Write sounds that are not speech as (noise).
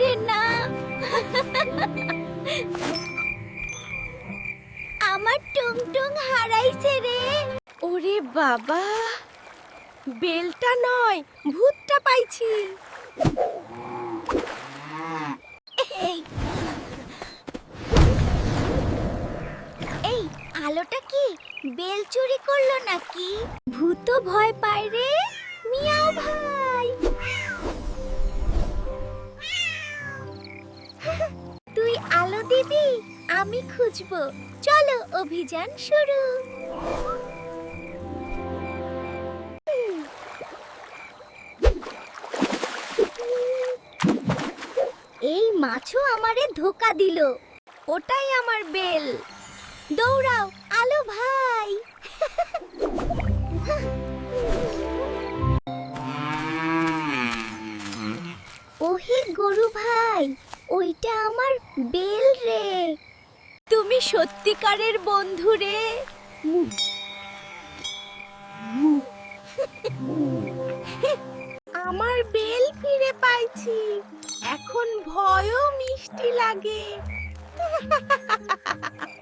আরে না। আমার টুং টুং হারাইছে রে। ওরে বাবা বেলটা নয় ভূতটা পাইছি। এই। এই আলোটা কি? বেল চুরি করল নাকি? ভূত ভয় পায় রে। মিয়াও ভাই। দিবি আমি খুঁজবো। চলো অভিযান শুরু। এই মাছও আমারে ধোকা দিল। ওটাই আমার বেল। দৌড়াও, আলো ভাই। ওহে গরু ভাই ওইটা আমার বেল রে। তুমি সত্যিকারের বন্ধু রে। আমার বেল ফিরে পাইছি। এখন ভয়ও মিষ্টি লাগে। (laughs)